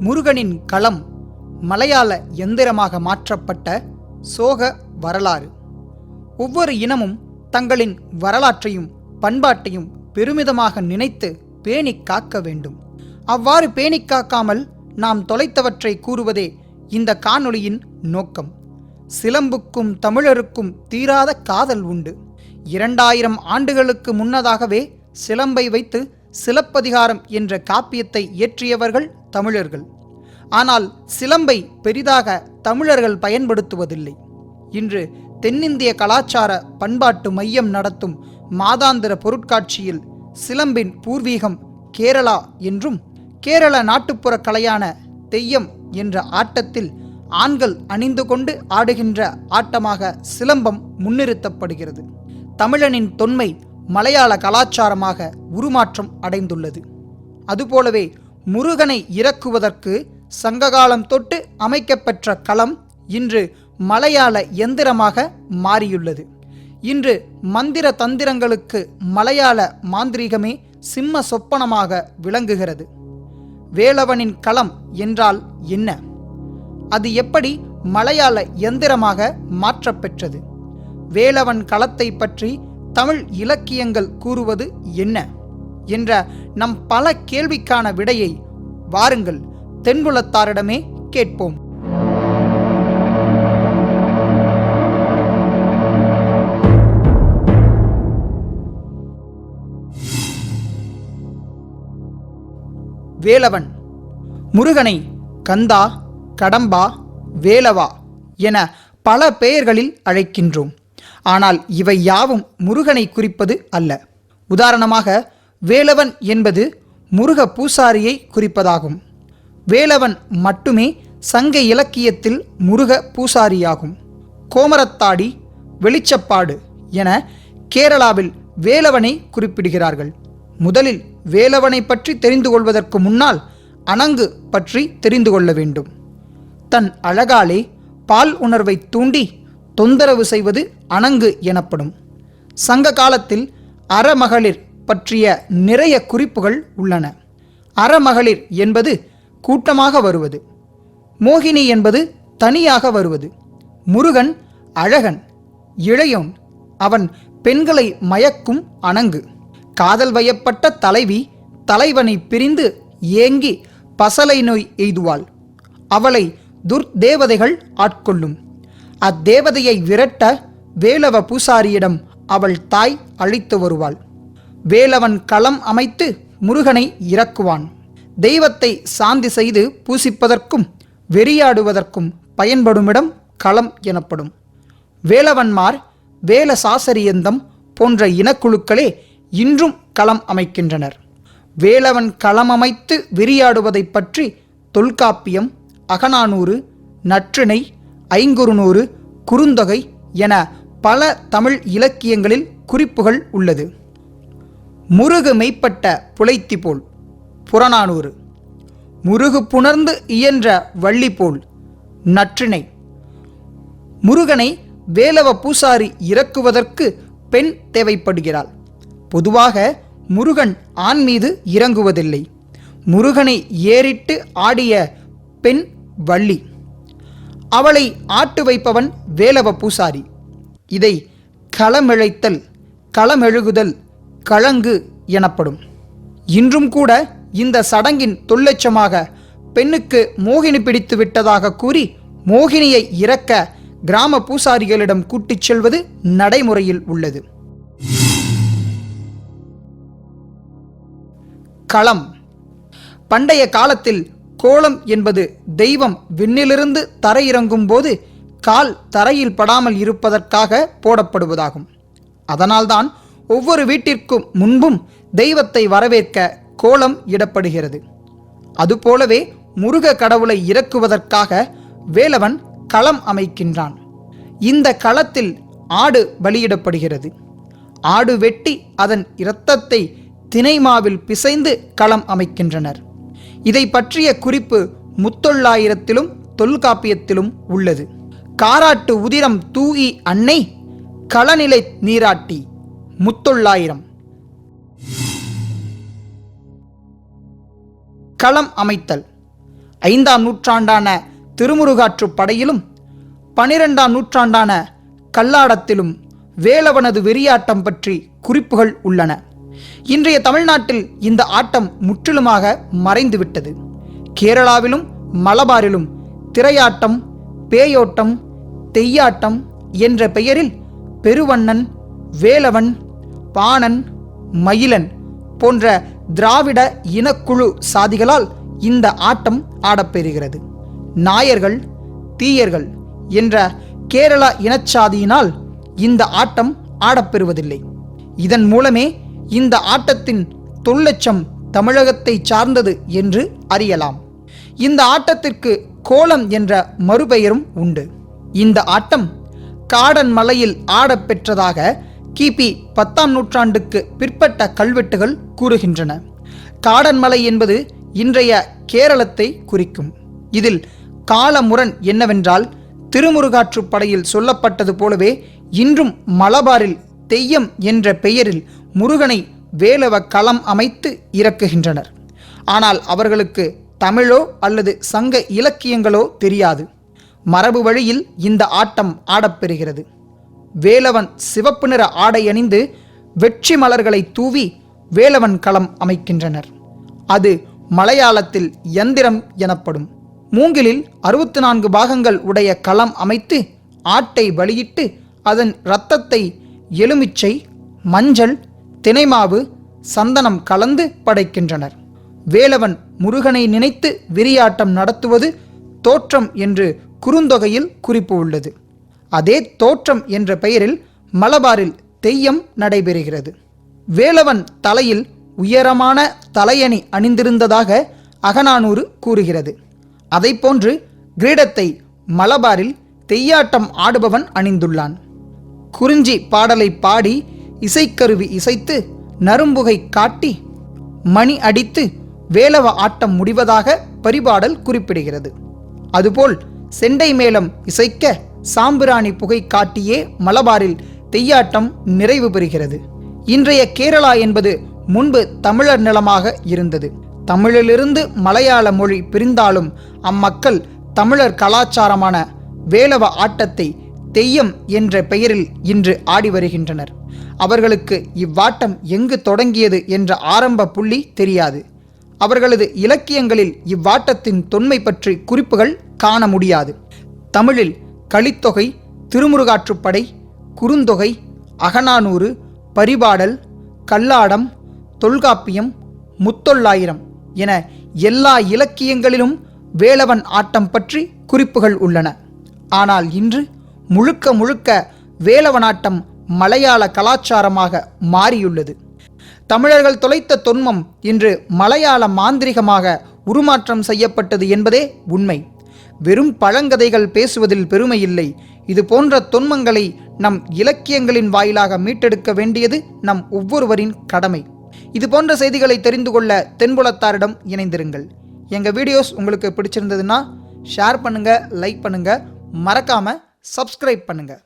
முருகனின் களம் மலையாள எந்திரமாக மாற்றப்பட்ட சோக வரலாறு. ஒவ்வொரு இனமும் தங்களின் வரலாற்றையும் பண்பாட்டையும் பெருமிதமாக நினைத்து பேணிக் காக்க வேண்டும். அவ்வாறு பேணிக் காக்காமல் நாம் தொலைத்தவற்றை கூறுவதே இந்த காணொளியின் நோக்கம். சிலம்புக்கும் தமிழருக்கும் தீராத காதல் உண்டு. இரண்டாயிரம் ஆண்டுகளுக்கு முன்னதாகவே சிலம்பை வைத்து சிலப்பதிகாரம் என்ற காப்பியத்தை இயற்றியவர்கள் தமிழர்கள். ஆனால் சிலம்பை பெரிதாக தமிழர்கள் பயன்படுத்துவதில்லை. இன்று தென்னிந்திய கலாச்சார பண்பாட்டு மையம் நடத்தும் மாதாந்திர பொருட்காட்சியில் சிலம்பின் பூர்வீகம் கேரளா என்றும் கேரள நாட்டுப்புற கலையான தெய்யம் என்ற ஆட்டத்தில் ஆண்கள் அணிந்து கொண்டு ஆடுகின்ற ஆட்டமாக சிலம்பம் முன்னிறுத்தப்படுகிறது. தமிழனின் தொன்மை மலையாள கலாச்சாரமாக உருமாற்றம் அடைந்துள்ளது. அதுபோலவே முருகனை இறக்குவதற்கு சங்ககாலம் தொட்டு அமைக்கப்பெற்ற களம் இன்று மலையாள எந்திரமாக மாறியுள்ளது. இன்று மந்திர தந்திரங்களுக்கு மலையாள மாந்திரீகமே சிம்ம சொப்பனமாக விளங்குகிறது. வேலவனின் களம் என்றால் என்ன? அது எப்படி மலையாள எந்திரமாக மாற்றப்பெற்றது? வேலவன் களத்தை பற்றி தமிழ் இலக்கியங்கள் கூறுவது என்ன? என்ற நம் பல கேள்விக்கான விடையை வாருங்கள். தென்புலத்தாரிடமே கேட்போம். வேலவன் முருகனை கந்தா கடம்பா வேலவா என பல பெயர்களில் அழைக்கின்றோம். ஆனால் இவை யாவும் முருகனை குறிப்பது அல்ல. உதாரணமாக வேலவன் என்பது முருக பூசாரியை குறிப்பதாகும். வேலவன் மட்டுமே சங்க இலக்கியத்தில் முருக பூசாரியாகும். கோமரத்தாடி வெளிச்சப்பாடு என கேரளாவில் வேலவனை குறிப்பிடுகிறார்கள். முதலில் வேலவனை பற்றி தெரிந்து கொள்வதற்கு முன்னால் அணங்கு பற்றி தெரிந்து கொள்ள வேண்டும். தன் அழகாலே பால் உணர்வை தூண்டி தொந்தரவு செய்வது அணங்கு எனப்படும். சங்க காலத்தில் அறமகளிர் பற்றிய நிறைய குறிப்புகள் உள்ளன. அறமகளிர் என்பது கூட்டமாக வருவது. மோகினி என்பது தனியாக வருவது. முருகன் அழகன் இளையோன் அவன் பெண்களை மயக்கும் அணங்கு. காதல் வயப்பட்ட தலைவி தலைவனை பிரிந்து ஏங்கி பசலை நோய் எய்துவாள். அவளை துர்தேவதைகள் ஆட்கொள்ளும். அத்தேவதையை விரட்ட வேலவ பூசாரியிடம் அவள் தாய் அழைத்து வருவாள். வேலவன் களம் அமைத்து முருகனை இறக்குவான். தெய்வத்தை சாந்தி செய்து பூசிப்பதற்கும் வெறியாடுவதற்கும் பயன்படுமிடம் களம் எனப்படும். வேலவன்மார் வேல சாசரியந்தம் போன்ற இனக்குழுக்களே இன்றும் களம் அமைக்கின்றனர். வேலவன் களம் அமைத்து விரியாடுவதைப் பற்றி தொல்காப்பியம் அகநானூறு நற்றிணை ஐங்குறுநூறு குறுந்தொகை என பல தமிழ் இலக்கியங்களில் குறிப்புகள் உள்ளது. முருகு மெய்ப்பட்ட புலைத்தி போல் புறநானூறு. முருகு புணர்ந்து இயன்ற வள்ளி போல் நற்றிணை. முருகனை வேலவ பூசாரி இறக்குவதற்கு பெண் தேவைப்படுகிறாள். பொதுவாக முருகன் ஆண் மீது இறங்குவதில்லை. முருகனை ஏறிட்டு ஆடிய பெண் வள்ளி. அவளை ஆட்டு வைப்பவன் வேலவ பூசாரி. இதை களமிழைத்தல் களமெழுகுதல் களங்கு எனப்படும். இன்றும் கூட இந்த சடங்கின் தொல்லட்சமாக பெண்ணுக்கு மோகினி பிடித்து விட்டதாக கூறி மோகினியை இறக்க கிராம பூசாரிகளிடம் கூட்டிச் செல்வது நடைமுறையில் உள்ளது. களம். பண்டைய காலத்தில் கோலம் என்பது தெய்வம் விண்ணிலிருந்து தரையிறங்கும் போது கால் தரையில் படாமல் இருப்பதற்காக போடப்படுவதாகும். அதனால்தான் ஒவ்வொரு வீட்டிற்கும் முன்பும் தெய்வத்தை வரவேற்க கோலம் இடப்படுகிறது. அதுபோலவே முருக கடவுளை இறக்குவதற்காக வேலவன் களம் அமைக்கின்றான். இந்த களத்தில் ஆடு பலியிடப்படுகிறது. ஆடு வெட்டி அதன் இரத்தத்தை தினைமாவில் பிசைந்து களம் அமைக்கின்றனர். இதை பற்றிய குறிப்பு முத்தொள்ளாயிரத்திலும் தொல்காப்பியத்திலும் உள்ளது. காராட்டு உதிரம் தூயி அன்னை களநிலை நீராட்டி முத்தொள்ளாயிரம். களம் அமைத்தல். ஐந்தாம் நூற்றாண்டான திருமுருகாற்று படையிலும் பனிரெண்டாம் நூற்றாண்டான கல்லாடத்திலும் வேலவனது வெறியாட்டம் பற்றி குறிப்புகள் உள்ளன. இன்றைய தமிழ்நாட்டில் இந்த ஆட்டம் முற்றிலுமாக மறைந்துவிட்டது. கேரளாவிலும் மலபாரிலும் திரையாட்டம் பேயோட்டம் தெய்யாட்டம் என்ற பெயரில் பெருவண்ணன் வேலவன் பாணன் மயிலன் போன்ற திராவிட இனக்குழு சாதிகளால் இந்த ஆட்டம் ஆடப்பெறுகிறது. நாயர்கள் தீயர்கள் என்ற கேரள இனச்சாதியினால் இந்த ஆட்டம் ஆடப்பெறுவதில்லை. இதன் மூலமே இந்த ஆட்டத்தின் தொல்லட்சம் தமிழகத்தை சார்ந்தது என்று அறியலாம். இந்த ஆட்டத்திற்கு கோலம் என்ற மறுபெயரும் உண்டு. இந்த ஆட்டம் காடன் மலையில் ஆடப்பெற்றதாக கிபி பத்தாம் நூற்றாண்டுக்கு பிற்பட்ட கல்வெட்டுகள் கூறுகின்றன. காடன்மலை என்பது இன்றைய கேரளத்தை குறிக்கும். இதில் காலமுரண் என்னவென்றால் திருமுருகாற்று படையில் சொல்லப்பட்டது போலவே இன்றும் மலபாரில் தெய்யம் என்ற பெயரில் முருகனை வேலவ களம் அமைத்து இறக்குகின்றனர். ஆனால் அவர்களுக்கு தமிழோ அல்லது சங்க இலக்கியங்களோ தெரியாது. மரபு வழியில் இந்த ஆட்டம் ஆடப்பெறுகிறது. வேலவன் சிவப்பு நிற ஆடை அணிந்து வெற்றி மலர்களை தூவி வேலவன் களம் அமைக்கின்றனர். அது மலையாளத்தில் யந்திரம் எனப்படும். மூங்கிலில் அறுபத்தி நான்கு பாகங்கள் உடைய களம் அமைத்து ஆட்டை வழியிட்டு அதன் இரத்தத்தை எலுமிச்சை மஞ்சள் தினைமாவு சந்தனம் கலந்து படைக்கின்றனர். வேலவன் முருகனை நினைத்து விரியாட்டம் நடத்துவது தோற்றம் என்று குறுந்தொகையில் குறிப்பு உள்ளது. அதே தோற்றம் என்ற பெயரில் மலபாரில் தெய்யம் நடைபெறுகிறது. வேலவன் தலையில் உயரமான தலையணி அணிந்திருந்ததாக அகநானூறு கூறுகிறது. அதைப்போன்று கிரீடத்தை மலபாரில் தெய்யாட்டம் ஆடுபவன் அணிந்துள்ளான். குறிஞ்சி பாடலை பாடி இசைக்கருவி இசைத்து நரும்புகை காட்டி மணி அடித்து வேலவ ஆட்டம் முடிவதாக பரிபாடல் குறிப்பிடுகிறது. அதுபோல் செண்டை மேளம் இசைக்க சாம்பிராணி புகை காட்டியே மலபாரில் தெய்யாட்டம் நிறைவு பெறுகிறது. இன்றைய கேரளா என்பது முன்பு தமிழர் நிலமாக இருந்தது. தமிழிலிருந்து மலையாள மொழி பிரிந்தாலும் அம்மக்கள் தமிழர் கலாச்சாரமான வேலவ ஆட்டத்தை தெய்யம் என்ற பெயரில் இன்று ஆடி வருகின்றனர். அவர்களுக்கு இவ்வாட்டம் எங்கு தொடங்கியது என்ற ஆரம்ப புள்ளி தெரியாது. அவர்களது இலக்கியங்களில் இவ்வாட்டத்தின் தொன்மை பற்றி குறிப்புகள் காண முடியாது. தமிழில் கலித்தொகை திருமுருகாற்றுப்படை குறுந்தொகை அகநானூறு பரிபாடல் கல்லாடம் தொல்காப்பியம் முத்தொள்ளாயிரம் என எல்லா இலக்கியங்களிலும் வேலவன் ஆட்டம் பற்றி குறிப்புகள் உள்ளன. ஆனால் இன்று முழுக்க முழுக்க வேலவனாட்டம் மலையாள கலாச்சாரமாக மாறியுள்ளது. தமிழர்கள் தொலைத்த தொன்மம் இன்று மலையாள மாந்திரிகமாக உருமாற்றம் செய்யப்பட்டது என்பதே உண்மை. வெறும் பழங்கதைகள் பேசுவதில் பெருமை இல்லை. இது போன்ற தொன்மங்களை நம் இலக்கியங்களின் வாயிலாக மீட்டெடுக்க வேண்டியது நம் ஒவ்வொருவரின் கடமை. இது போன்ற செய்திகளை தெரிந்து கொள்ள தென்புலத்தாரிடம் இணைந்திருங்கள். எங்கள் வீடியோஸ் உங்களுக்கு பிடிச்சிருந்ததுன்னா ஷேர் பண்ணுங்கள் லைக் பண்ணுங்கள் மறக்காமல் சப்ஸ்கிரைப் பண்ணுங்கள்